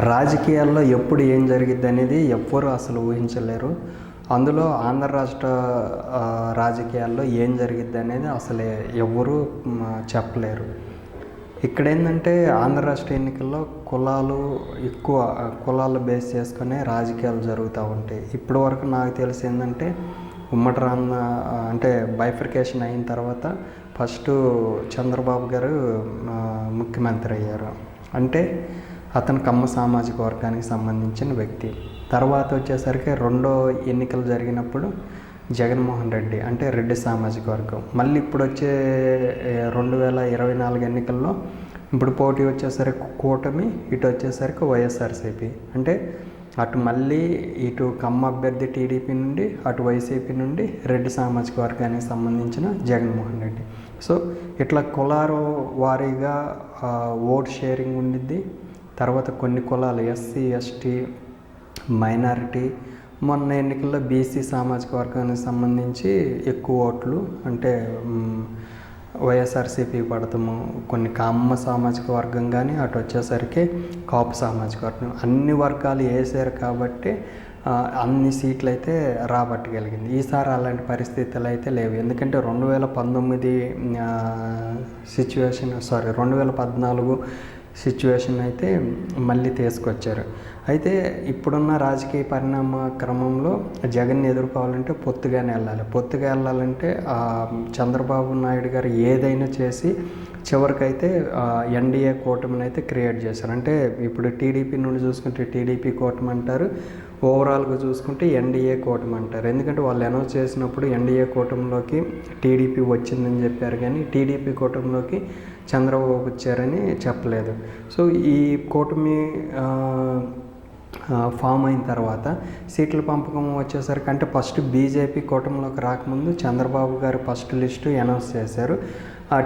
రాజకీయాల్లో ఎప్పుడు ఏం జరిగిద్ది అనేది ఎవ్వరూ అసలు ఊహించలేరు. అందులో ఆంధ్ర రాష్ట్ర రాజకీయాల్లో ఏం జరిగిద్ది అనేది అసలు ఎవ్వరూ చెప్పలేరు. ఇక్కడ ఏంటంటే ఆంధ్ర రాష్ట్ర ఎన్నికల్లో కులాలు ఎక్కువ కులాలు బేస్ చేసుకునే రాజకీయాలు జరుగుతూ ఉంటాయి. ఇప్పటి వరకు నాకు తెలిసి ఏంటంటే ఉమ్మడి రాన్న అంటే బైఫర్కేషన్ అయిన తర్వాత ఫస్ట్ చంద్రబాబు గారు ముఖ్యమంత్రి అయ్యారు. అంటే అతను కమ్మ సామాజిక వర్గానికి సంబంధించిన వ్యక్తి. తర్వాత వచ్చేసరికి రెండో ఎన్నికలు జరిగినప్పుడు జగన్మోహన్ రెడ్డి అంటే రెడ్డి సామాజిక వర్గం. మళ్ళీ ఇప్పుడు వచ్చే రెండు వేల ఇరవై నాలుగు ఎన్నికల్లో ఇప్పుడు పోటీ వచ్చేసరికి కూటమి ఇటు వచ్చేసరికి వైఎస్ఆర్సీపీ. అంటే అటు మళ్ళీ ఇటు కమ్మ అభ్యర్థి టీడీపీ నుండి అటు వైసీపీ నుండి రెడ్డి సామాజిక వర్గానికి సంబంధించిన జగన్మోహన్ రెడ్డి. సో ఇట్లా కులారు వారీగా ఓట్ షేరింగ్ ఉండిద్ది. తర్వాత కొన్ని కులాలు ఎస్సీ ఎస్టీ మైనారిటీ మొన్న ఎన్నికల్లో బీసీ సామాజిక వర్గానికి సంబంధించి ఎక్కువ ఓట్లు అంటే వైఎస్ఆర్సీపీ పడతాము కొన్ని కామ్మ సామాజిక వర్గం కానీ అటు వచ్చేసరికి కాపు సామాజిక వర్గం. అన్ని వర్గాలు వేసారు కాబట్టి అన్ని సీట్లు అయితే రాబట్టగలిగింది. ఈసారి అలాంటి పరిస్థితులు అయితే లేవు. ఎందుకంటే రెండు వేల పంతొమ్మిది సిచ్యువేషన్ సారీ రెండు వేల పద్నాలుగు సిచ్యువేషన్ అయితే మళ్ళీ తీసుకొచ్చారు. అయితే ఇప్పుడున్న రాజకీయ పరిణామ క్రమంలో జగన్ని ఎదుర్కోవాలంటే పొత్తుగానే వెళ్ళాలి. పొత్తుగా వెళ్ళాలంటే చంద్రబాబు నాయుడు గారు ఏదైనా చేసి చివరికైతే ఎన్డీఏ కూటమిని అయితే క్రియేట్ చేశారు. అంటే ఇప్పుడు టీడీపీ నుండి చూసుకుంటే టీడీపీ కూటమి అంటారు. ఓవరాల్గా చూసుకుంటే ఎన్డీఏ కూటమి అంటారు. ఎందుకంటే వాళ్ళు అనౌన్స్ చేసినప్పుడు ఎన్డీఏ కూటమిలోకి టీడీపీ వచ్చిందని చెప్పారు కానీ టీడీపీ కూటమిలోకి చంద్రబాబు వచ్చారని చెప్పలేదు. సో ఈ కూటమి ఫామ్ అయిన తర్వాత సీట్ల పంపకం వచ్చేసరికి అంటే ఫస్ట్ బీజేపీ కూటమిలోకి రాకముందు చంద్రబాబు గారు ఫస్ట్ లిస్టు అనౌన్స్ చేశారు.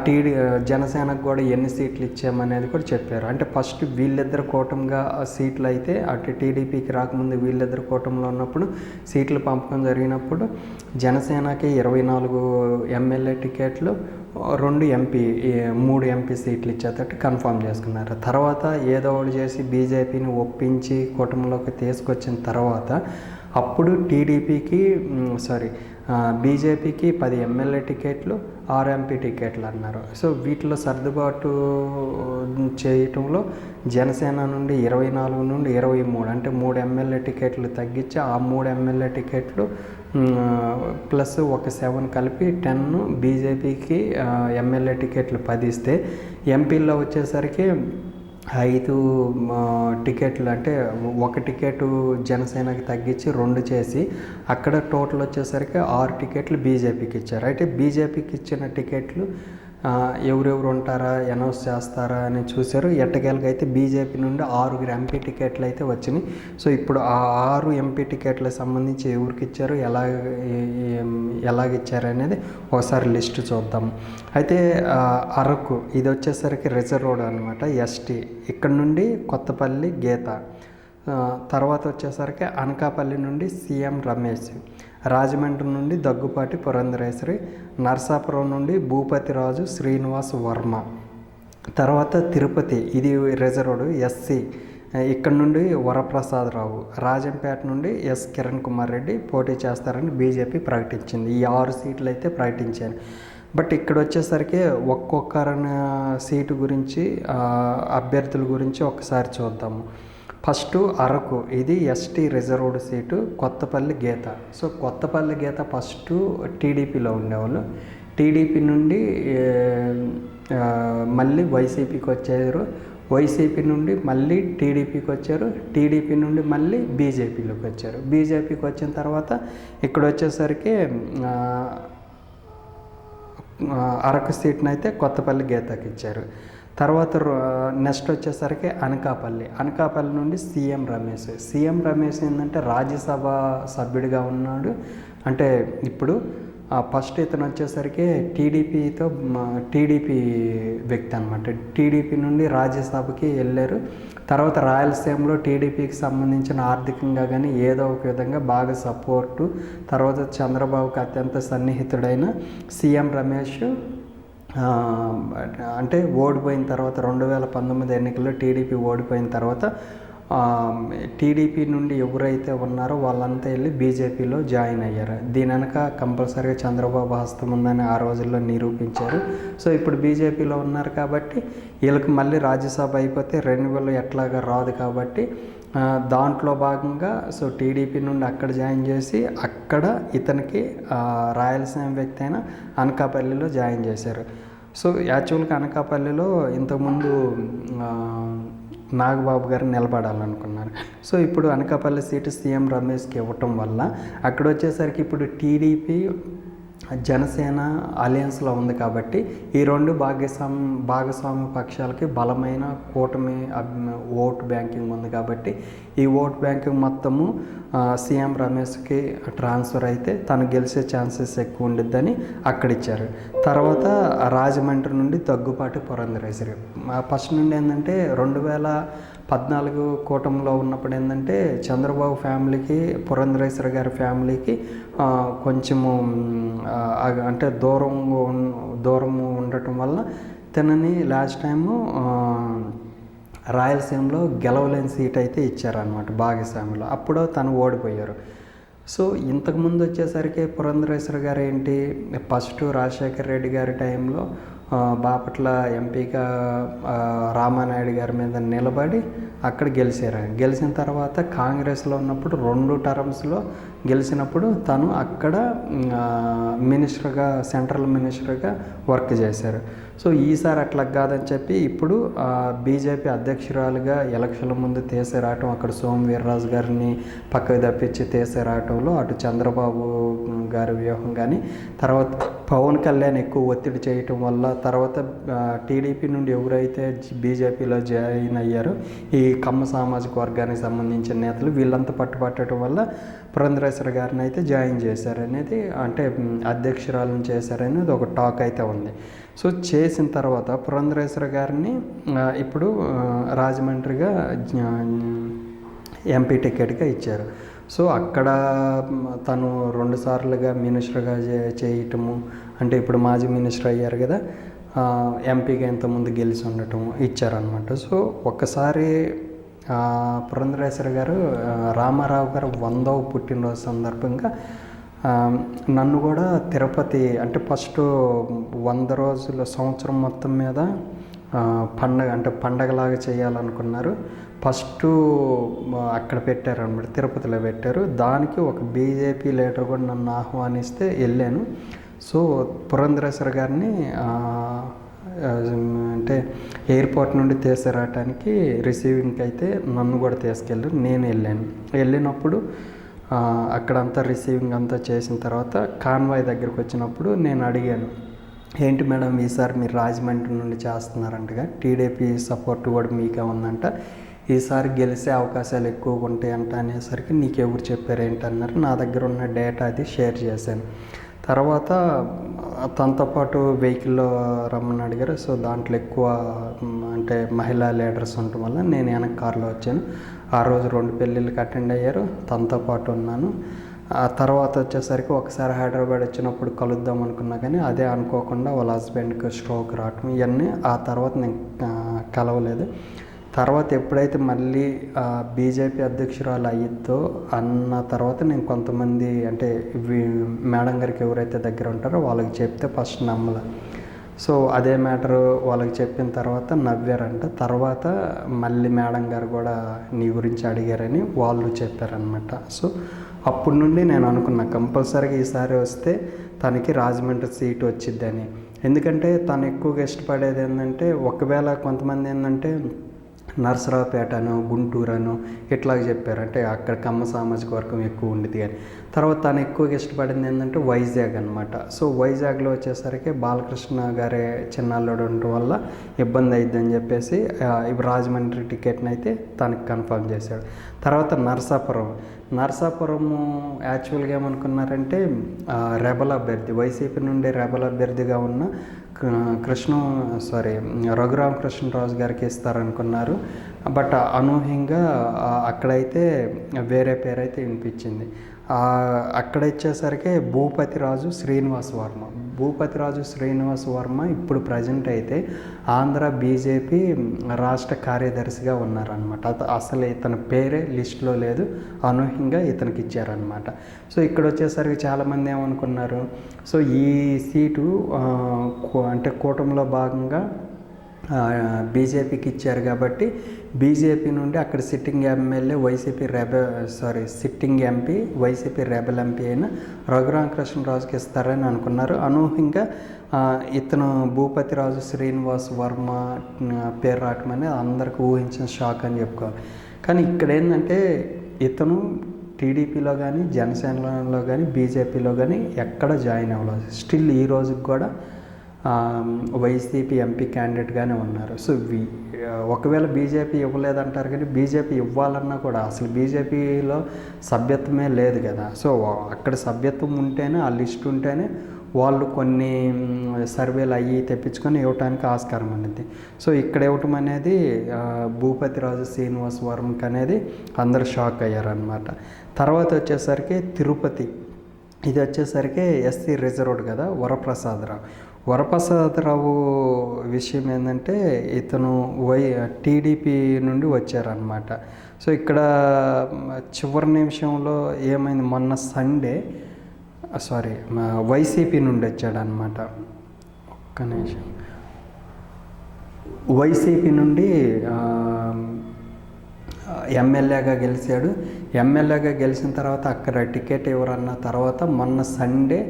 టీడీ జనసేనకు కూడా ఎన్ని సీట్లు ఇచ్చామనేది కూడా చెప్పారు. అంటే ఫస్ట్ వీళ్ళిద్దరు కూటమిగా సీట్లు అయితే అటు టీడీపీకి రాకముందు వీళ్ళిద్దరు కూటమిలో ఉన్నప్పుడు సీట్లు పంపకం జరిగినప్పుడు జనసేనకి ఇరవై నాలుగు ఎమ్మెల్యే టికెట్లు రెండు ఎంపీ మూడు ఎంపీ సీట్లు ఇచ్చేటట్టు కన్ఫర్మ్ చేసుకున్నారు. తర్వాత ఏదో ఒకటి చేసి బీజేపీని ఒప్పించి కూటమిలోకి తీసుకొచ్చిన తర్వాత అప్పుడు టీడీపీకి సారీ బీజేపీకి పది ఎమ్మెల్యే టికెట్లు ఆర్ఎంపీ టికెట్లు అన్నారు. సో వీటిలో సర్దుబాటు చేయటంలో జనసేన నుండి ఇరవై నాలుగు నుండి ఇరవై మూడు అంటే మూడు ఎమ్మెల్యే టికెట్లు తగ్గించి ఆ మూడు ఎమ్మెల్యే టికెట్లు ప్లస్ ఒక సెవెన్ కలిపి టెన్ బీజేపీకి ఎమ్మెల్యే టికెట్లు పది ఇస్తే ఎంపీల్లో వచ్చేసరికి ఐదు టికెట్లు అంటే ఒక టికెట్ జనసేనకి తగ్గించి రెండు చేసి అక్కడ టోటల్ వచ్చేసరికి ఆరు టికెట్లు బీజేపీకి ఇచ్చారు. అయితే బీజేపీకి ఇచ్చిన టికెట్లు ఎవరెవరు ఉంటారా అనౌన్స్ చేస్తారా అని చూశారు. ఎట్టకేలకు అయితే బీజేపీ నుండి ఆరుగురు ఎంపీ టికెట్లు అయితే వచ్చినాయి. సో ఇప్పుడు ఆ ఆరు ఎంపీ టికెట్లకు సంబంధించి ఎవరికి ఇచ్చారు ఎలా ఎలాగ ఇచ్చారు అనేది ఒకసారి లిస్ట్ చూద్దాం. అయితే అరకు ఇది వచ్చేసరికి రిజర్వ్ రోడ్ అనమాట ఎస్టీ. ఇక్కడ నుండి కొత్తపల్లి గీత. తర్వాత వచ్చేసరికి అనకాపల్లి నుండి సీఎం రమేష్. రాజమండ్రి నుండి దగ్గుపాటి పురంధరేశ్వరి నర్సాపురం నుండి భూపతిరాజు శ్రీనివాస్ వర్మ. తర్వాత తిరుపతి ఇది రిజర్వ్డ్ ఎస్సీ. ఇక్కడ నుండి వరప్రసాదరావు రాజంపేట నుండి ఎస్ కిరణ్ కుమార్ రెడ్డి పోటీ చేస్తారని బీజేపీ ప్రకటించింది. ఈ ఆరు సీట్లు అయితే ప్రకటించారు. బట్ ఇక్కడ వచ్చేసరికి ఒక్కొక్కరిన సీటు గురించి అభ్యర్థుల గురించి ఒకసారి చూద్దాము. ఫస్ట్ అరకు ఇది ST reserved seat Kothapalli Geetha. So Kothapalli Geetha first టీడీపీలో ఉండేవాళ్ళు. టీడీపీ నుండి మళ్ళీ వైసీపీకి వచ్చారు. వైసీపీ నుండి మళ్ళీ టీడీపీకి వచ్చారు. టీడీపీ నుండి మళ్ళీ బీజేపీలోకి వచ్చారు. బీజేపీకి వచ్చిన తర్వాత ఇక్కడ వచ్చేసరికి అరకు సీట్ని అయితే కొత్తపల్లి గీతకి ఇచ్చారు తర్వాత నెక్స్ట్ వచ్చేసరికి అనకాపల్లి. అనకాపల్లి నుండి సీఎం రమేష్. సీఎం రమేష్ ఏంటంటే రాజ్యసభ సభ్యుడిగా ఉన్నాడు. అంటే ఇప్పుడు ఫస్ట్ ఇతను వచ్చేసరికి టీడీపీతో టీడీపీ వ్యక్తి అనమాట టీడీపీ నుండి రాజ్యసభకి వెళ్ళారు. తర్వాత రాయలసీమలో టీడీపీకి సంబంధించిన ఆర్థికంగా కానీ ఏదో ఒక విధంగా బాగా సపోర్టు. తర్వాత చంద్రబాబుకి అత్యంత సన్నిహితుడైన సీఎం రమేష్ అంటే ఓడిపోయిన తర్వాత రెండు వేల పంతొమ్మిది ఎన్నికల్లో టీడీపీ ఓడిపోయిన తర్వాత టీడీపీ నుండి ఎవరైతే ఉన్నారో వాళ్ళంతా వెళ్ళి బీజేపీలో జాయిన్ అయ్యారు. దీని వెనక కంపల్సరీగా చంద్రబాబు హస్తం ఉందని ఆ రోజుల్లో నిరూపించారు. సో ఇప్పుడు బీజేపీలో ఉన్నారు కాబట్టి వీళ్ళకి మళ్ళీ రాజ్యసభ అయిపోతే రెన్యువల్ ఎట్లాగా రాదు కాబట్టి దాంట్లో భాగంగా సో టీడీపీ నుండి అక్కడ జాయిన్ చేసి అక్కడ ఇతనికి రాయలసీమ వ్యక్తి అయిన అనకాపల్లిలో జాయిన్ చేశారు. సో యాక్చువల్గా అనకాపల్లిలో ఇంతకుముందు నాగబాబు గారు నిలబడాలనుకున్నారు. సో ఇప్పుడు అనకాపల్లి సీటు సీఎం రమేష్కి ఇవ్వటం వల్ల అక్కడ వచ్చేసరికి ఇప్పుడు టీడీపీ జనసేన అలయన్స్లో ఉంది కాబట్టి ఈ రెండు భాగస్వామి భాగస్వామ్య పక్షాలకి బలమైన కూటమి అబ్- ఓట్ బ్యాంకింగ్ ఉంది కాబట్టి ఈ ఓట్ బ్యాంకింగ్ మొత్తము సీఎం రమేష్కి ట్రాన్స్ఫర్ అయితే తను గెలిచే ఛాన్సెస్ ఎక్కువ ఉండిద్దని అక్కడ ఇచ్చారు తర్వాత రాజమండ్రి నుండి దగ్గుపాటి పురంధరేశ్వరి. ఫస్ట్ నుండి ఏంటంటే రెండు వేల పద్నాలుగు కూటంలో ఉన్నప్పుడు ఏంటంటే చంద్రబాబు ఫ్యామిలీకి పురంధరేశ్వర గారి ఫ్యామిలీకి కొంచెము అంటే దూరం దూరం ఉండటం వల్ల తనని లాస్ట్ టైము రాయలసీమలో గెలవలేని సీట్ అయితే ఇచ్చారనమాట భాగస్వామిలో. అప్పుడు తను ఓడిపోయారు. సో ఇంతకుముందు వచ్చేసరికి పురంధరేశ్వర గారు ఏంటి ఫస్ట్ రాజశేఖర రెడ్డి గారి టైంలో బాపట్ల ఎంపీగా రామానాయుడు గారి మీద నిలబడి అక్కడ గెలిచారు గెలిచిన తర్వాత కాంగ్రెస్లో ఉన్నప్పుడు రెండు టర్మ్స్లో గెలిచినప్పుడు తను అక్కడ మినిస్టర్గా సెంట్రల్ మినిస్టర్గా వర్క్ చేశారు. సో ఈసారి అట్లా కాదని చెప్పి ఇప్పుడు బీజేపీ అధ్యక్షురాలుగా ఎలక్షన్ల ముందు తీసేరాటం అక్కడ సోమ్ వీర్రాజు గారిని పక్కకు తప్పించి తీసేరాటంలో అటు చంద్రబాబు గారి వ్యూహం కానీ తర్వాత పవన్ కళ్యాణ్ ఎక్కువ ఒత్తిడి చేయటం వల్ల తర్వాత టీడీపీ నుండి ఎవరైతే బీజేపీలో జాయిన్ అయ్యారో ఈ కమ్మ సామాజిక వర్గానికి సంబంధించిన నేతలు వీళ్ళంతా పట్టుపట్టడం వల్ల పురంధరేశ్వర గారిని అయితే జాయిన్ చేశారనేది అంటే అధ్యక్షురాలను చేశారనేది ఒక టాక్ అయితే ఉంది. సో చేసిన తర్వాత పురంధరేశ్వర గారిని ఇప్పుడు రాజమండ్రిగా ఎంపీ టికెట్గా ఇచ్చారు. సో అక్కడ తను రెండుసార్లుగా మినిస్టర్గా చేయటము అంటే ఇప్పుడు మాజీ మినిస్టర్ అయ్యారు కదా ఎంపీగా ఇంతకుముందు గెలిచి ఉండటం ఇచ్చారనమాట సో ఒక్కసారి పురంధరేశ్వర గారు రామారావు గారు వందవ పుట్టినరోజు సందర్భంగా నన్ను కూడా తిరుపతి అంటే ఫస్ట్ వంద రోజుల సంవత్సరం మొత్తం మీద పండగ అంటే పండగలాగా చేయాలనుకున్నారు. ఫస్ట్ అక్కడ పెట్టారు అనమాట తిరుపతిలో పెట్టారు. దానికి ఒక బీజేపీ లీడర్ కూడా నన్ను ఆహ్వానిస్తే వెళ్ళాను. సో పురంధరేశ్వర గారిని అంటే ఎయిర్పోర్ట్ నుండి తీసుకురావటానికి రిసీవింగ్కి అయితే నన్ను కూడా తీసుకెళ్ళారు నేను వెళ్ళాను. వెళ్ళినప్పుడు అక్కడంతా రిసీవింగ్ అంతా చేసిన తర్వాత కాన్వాయ్ దగ్గరికి వచ్చినప్పుడు నేను అడిగాను ఏంటి మేడం ఈసారి మీరు రాజమండ్రి నుండి చేస్తున్నారంటగా టీడీపీ సపోర్ట్ కూడా మీకే ఉందంట ఈసారి గెలిచే అవకాశాలు ఎక్కువగా ఉంటాయంట అనేసరికి నీకు ఎవరు చెప్పారు ఏంటన్నారు నా దగ్గర ఉన్న డేటా అది షేర్ చేశాను. తర్వాత తనతో పాటు వెహికల్లో రమ్మని అడిగారు. సో దాంట్లో ఎక్కువ అంటే మహిళా లీడర్స్ ఉండటం వల్ల నేను వెనక కార్లో వచ్చాను. ఆ రోజు రెండు పెళ్ళిళ్ళకి అటెండ్ అయ్యారు. తనతో పాటు ఉన్నాను. ఆ తర్వాత వచ్చేసరికి ఒకసారి హైదరాబాద్ వచ్చినప్పుడు కలుద్దాం అనుకున్నా కానీ అదే అనుకోకుండా వాళ్ళ హస్బెండ్కి స్ట్రోక్ రావటం ఇవన్నీ ఆ తర్వాత నేను కలవలేదు. తర్వాత ఎప్పుడైతే మళ్ళీ బీజేపీ అధ్యక్షురాలు అయ్యిద్దో అన్న తర్వాత నేను కొంతమంది అంటే మేడం గారికి ఎవరైతే దగ్గర ఉంటారో వాళ్ళకి చెప్తే ఫస్ట్ నమ్మల. సో అదే మ్యాటర్ వాళ్ళకి చెప్పిన తర్వాత నవ్వారంట. తర్వాత మళ్ళీ మేడం గారు కూడా నీ గురించి అడిగారని వాళ్ళు చెప్పారనమాట సో అప్పటి నుండి నేను అనుకున్నా కంపల్సరీగా ఈసారి వస్తే తనకి రాజమండ్రి సీట్ వచ్చిద్దని. ఎందుకంటే తను ఎక్కువగా ఇష్టపడేది ఏంటంటే ఒకవేళ కొంతమంది ఏంటంటే నరసరావుపేటను గుంటూరు ఇట్లాగ చెప్పారు అంటే అక్కడ కమ్మ సామాజిక వర్గం ఎక్కువ ఉండేది అని. తర్వాత తను ఎక్కువగా ఇష్టపడింది ఏంటంటే వైజాగ్ అనమాట సో వైజాగ్లో వచ్చేసరికి బాలకృష్ణ గారే చిన్నాల్లోడు ఉండటం వల్ల ఇబ్బంది అయిద్దని చెప్పేసి ఇప్పుడు రాజమండ్రి టికెట్ని అయితే తనకి కన్ఫర్మ్ చేశాడు. తర్వాత నర్సాపురం. నరసాపురము యాక్చువల్గా ఏమనుకున్నారంటే రెబల్ అభ్యర్థి వైసీపీ నుండి రెబల్ అభ్యర్థిగా ఉన్న కృష్ణ సారీ రఘురామ కృష్ణరాజు గారికి ఇస్తారనుకున్నారు. బట్ అనూహ్యంగా అక్కడైతే వేరే పేరైతే వినిపించింది. అక్కడ ఇచ్చేసరికి భూపతి రాజు శ్రీనివాస్ వర్మ. భూపతిరాజు శ్రీనివాస్ వర్మ ఇప్పుడు ప్రజెంట్ అయితే ఆంధ్ర బీజేపీ రాష్ట్ర కార్యదర్శిగా ఉన్నారనమాట అసలు ఇతని పేరే లిస్ట్లో లేదు అనూహ్యంగా ఇతనికి ఇచ్చారనమాట సో ఇక్కడ వచ్చేసరికి చాలామంది ఏమనుకున్నారు? సో ఈ సీటు అంటే కూటమిలో భాగంగా బీజేపీకి ఇచ్చారు కాబట్టి బీజేపీ నుండి అక్కడ sitting MLA YCP రెబ sorry sitting MP YCP rebel MP అయిన రఘురామకృష్ణరాజుకి ఇస్తారని అనుకున్నారు. అనూహ్యంగా ఇతను ఇతను భూపతిరాజు శ్రీనివాస్ వర్మ పేరు రావటం అనేది అందరికీ ఊహించిన షాక్ అని చెప్పుకోవాలి. కానీ ఇక్కడ ఏంటంటే ఇతను టీడీపీలో కానీ జనసేనలో కానీ బీజేపీలో కానీ ఎక్కడ జాయిన్ అవ్వలేదు. స్టిల్ ఈ రోజుకి కూడా వైసీపీ ఎంపీ క్యాండిడేట్గానే ఉన్నారు. సో వి ఒకవేళ బీజేపీ ఇవ్వలేదంటారు కానీ బీజేపీ ఇవ్వాలన్నా కూడా అసలు బీజేపీలో సభ్యత్వమే లేదు కదా. సో అక్కడ సభ్యత్వం ఉంటేనే ఆ లిస్ట్ ఉంటేనే వాళ్ళు కొన్ని సర్వేలు అయ్యి తెప్పించుకొని ఇవ్వటానికి ఆస్కారం అనేది. సో ఇక్కడ ఇవ్వటం అనేది భూపతిరాజు శ్రీనివాస్ వర్మకి అనేది అందరు షాక్ అయ్యారనమాట తర్వాత వచ్చేసరికి తిరుపతి. ఇది వచ్చేసరికి ఎస్సీ రిజర్వ్డ్ కదా వరప్రసాదరావు. వరప్రసాదరావు విషయం ఏంటంటే ఇతను వై టీడీపీ నుండి వచ్చారనమాట సో ఇక్కడ చివరి నిమిషంలో ఏమైంది? మొన్న సండే సారీ వైసీపీ నుండి వచ్చాడనమాట ఒక్క నిమిషం. వైసీపీ నుండి ఎమ్మెల్యేగా గెలిచాడు. ఎమ్మెల్యేగా గెలిచిన తర్వాత అక్కడ టికెట్ ఎవరన్న తర్వాత మొన్న సండే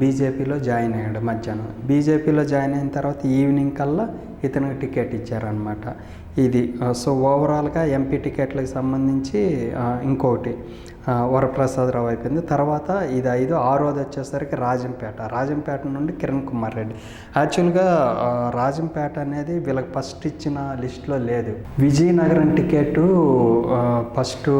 బీజేపీలో జాయిన్ అయ్యాడు మధ్యాహ్నం. బీజేపీలో జాయిన్ అయిన తర్వాత ఈవినింగ్ కల్లా ఇతనికి టికెట్ ఇచ్చారనమాట ఇది సో ఓవరాల్గా ఎంపీ టికెట్లకు సంబంధించి ఇంకోటి వరప్రసాదరావు అయిపోయింది. తర్వాత ఇది ఐదు ఆరోది వచ్చేసరికి రాజంపేట రాజంపేట నుండి కిరణ్ కుమార్ రెడ్డి. యాక్చువల్గా రాజంపేట అనేది వీళ్ళకి ఫస్ట్ ఇచ్చిన లిస్ట్లో లేదు. విజయనగరం టికెట్ ఫస్ట్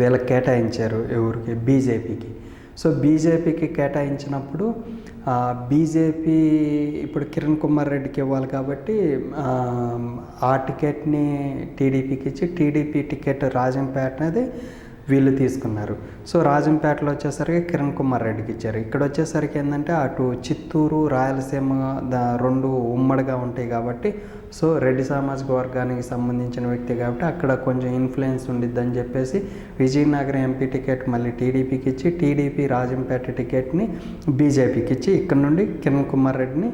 వీళ్ళకి కేటాయించారు ఎవరికి? బీజేపీకి. సో బీజేపీకి కేటాయించినప్పుడు బీజేపీ ఇప్పుడు కిరణ్ కుమార్ రెడ్డికి ఇవ్వాలి కాబట్టి ఆ, టికెట్ని టీడీపీకి ఇచ్చి టీడీపీ టికెట్ రాజంపేట అనేది వీళ్ళు తీసుకున్నారు. సో రాజంపేటలో వచ్చేసరికి కిరణ్ కుమార్ రెడ్డికి ఇచ్చారు. ఇక్కడ వచ్చేసరికి ఏంటంటే అటు చిత్తూరు రాయలసీమ రెండు ఉమ్మడిగా ఉంటాయి కాబట్టి సో రెడ్డి సామాజిక వర్గానికి సంబంధించిన వ్యక్తి కాబట్టి అక్కడ కొంచెం ఇన్ఫ్లుయెన్స్ ఉండిద్దని చెప్పేసి విజయనగరం ఎంపీ టికెట్ మళ్ళీ టీడీపీకి ఇచ్చి టీడీపీ రాజంపేట టికెట్ని బీజేపీకి ఇచ్చి ఇక్కడ నుండి కిరణ్ కుమార్ రెడ్డిని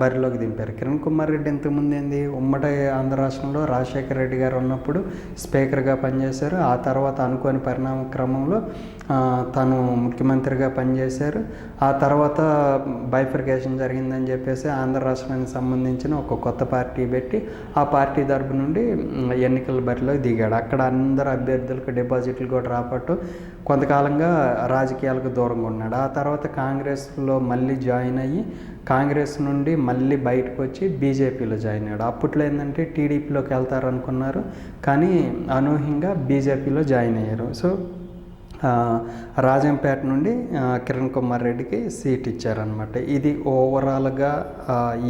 బరిలోకి దింపారు. కిరణ్ కుమార్ రెడ్డి ఇంతకుముందు ఏంది? ఉమ్మడి ఆంధ్ర రాష్ట్రంలో రాజశేఖర రెడ్డి గారు ఉన్నప్పుడు స్పీకర్గా పనిచేశారు. ఆ తర్వాత అనుకోని పరిణామ క్రమంలో తను ముఖ్యమంత్రిగా పనిచేశారు. ఆ తర్వాత బైఫర్కేషన్ జరిగిందని చెప్పేసి ఆంధ్ర రాష్ట్రానికి సంబంధించిన ఒక కొత్త పార్టీ పెట్టి ఆ పార్టీ తరపు నుండి ఎన్నికల బరిలో దిగాడు. అక్కడ అందరు అభ్యర్థులకు డిపాజిట్లు కూడా రాపట్టు కొంతకాలంగా రాజకీయాలకు దూరంగా ఉన్నాడు. ఆ తర్వాత కాంగ్రెస్లో మళ్ళీ జాయిన్ అయ్యి కాంగ్రెస్ నుండి మళ్ళీ బయటకు వచ్చి బీజేపీలో జాయిన్ అయ్యాడు. అప్పట్లో ఏంటంటే టీడీపీలోకి వెళ్తారనుకున్నారు కానీ అనూహ్యంగా బీజేపీలో జాయిన్ అయ్యారు. సో రాజంపేట నుండి కిరణ్ కుమార్ రెడ్డికి సీట్ ఇచ్చారనమాట ఇది ఓవరాల్గా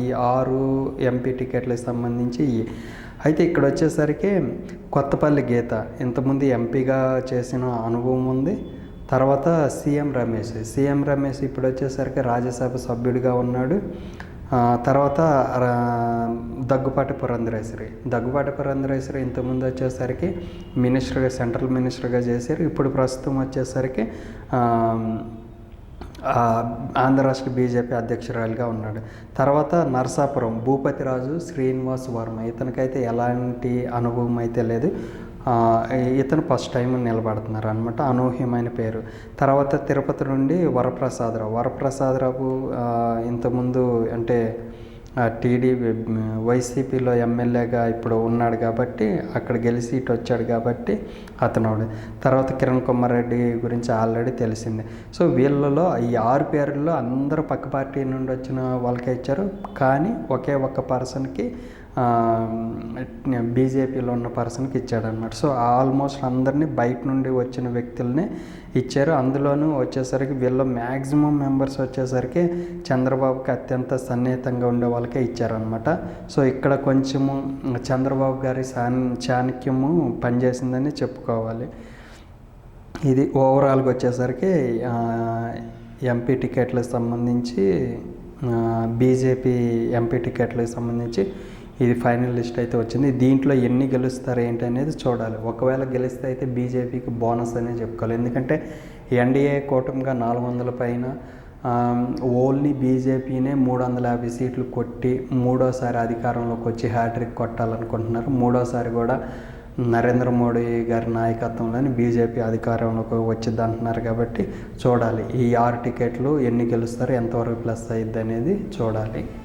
ఈ ఆరు ఎంపీ టికెట్లకు సంబంధించి అయితే ఇక్కడ వచ్చేసరికి కొత్తపల్లి గీత. ఇంతకుముందు ఎంపీగా చేసిన అనుభవం ఉంది. తర్వాత సీఎం రమేష్. సీఎం రమేష్ ఇప్పుడు వచ్చేసరికి రాజ్యసభ సభ్యుడిగా ఉన్నాడు. తర్వాత రా- దగ్గుపాటి పురంధరేశ్వరి. దగ్గుపాటి పురంధరేశ్వరి ఇంతకుముందు వచ్చేసరికి మినిస్టర్గా సెంట్రల్ మినిస్టర్గా చేశారు. ఇప్పుడు ప్రస్తుతం వచ్చేసరికి ఆంధ్ర రాష్ట్ర బీజేపీ అధ్యక్షురాలుగా ఉన్నాడు. తర్వాత నరసాపురం భూపతిరాజు శ్రీనివాస్ వర్మ. ఇతనికైతే ఎలాంటి అనుభవం అయితే లేదు. ఇతను ఫస్ట్ టైం నిలబడుతున్నారు అనమాట అనూహ్యమైన పేరు. తర్వాత తిరుపతి నుండి వరప్రసాదరావు. వరప్రసాదరావు ఇంతకుముందు అంటే టీడీపీ వైసీపీలో ఎమ్మెల్యేగా ఇప్పుడు ఉన్నాడు కాబట్టి అక్కడ గెలిచి ఇటు వచ్చాడు కాబట్టి అతను తర్వాత కిరణ్ కుమార్ రెడ్డి గురించి ఆల్రెడీ తెలిసిందే. సో వీళ్ళలో ఈ ఆరు పేర్లలో అందరూ పక్క పార్టీ నుండి వచ్చిన వాళ్ళకే ఇచ్చారు. కానీ ఒకే ఒక్క పర్సన్కి బీజేపీలో ఉన్న పర్సన్కి ఇచ్చాడనమాట సో ఆల్మోస్ట్ అందరినీ బయట నుండి వచ్చిన వ్యక్తుల్ని ఇచ్చారు. అందులోనూ వచ్చేసరికి వీళ్ళ మ్యాక్సిమం మెంబర్స్ వచ్చేసరికి చంద్రబాబుకి అత్యంత సన్నిహితంగా ఉండే వాళ్ళకే ఇచ్చారనమాట సో ఇక్కడ కొంచెము చంద్రబాబు గారి సాన్ చాణక్యము పనిచేసిందని చెప్పుకోవాలి. ఇది ఓవరాల్గా వచ్చేసరికి ఎంపీ టికెట్లకు సంబంధించి బీజేపీ ఎంపీ టికెట్లకు సంబంధించి ఇది ఫైనల్ లిస్ట్ అయితే వచ్చింది. దీంట్లో ఎన్ని గెలుస్తారు ఏంటి అనేది చూడాలి. ఒకవేళ గెలిస్తే అయితే బీజేపీకి బోనస్ అనే చెప్పుకోవాలి. ఎందుకంటే ఎన్డీఏ కూటమిగా నాలుగు వందల పైన ఓన్లీ బీజేపీనే మూడు వందల యాభై సీట్లు కొట్టి మూడోసారి అధికారంలోకి వచ్చి హ్యాట్రిక్ కొట్టాలనుకుంటున్నారు. మూడోసారి కూడా నరేంద్ర మోడీ గారి నాయకత్వంలోని బీజేపీ అధికారంలోకి వచ్చింది అంటున్నారు కాబట్టి చూడాలి. ఈ ఆరు టికెట్లు ఎన్ని గెలుస్తారో ఎంతవరకు ప్లస్ అయ్యిద్ది అనేది చూడాలి.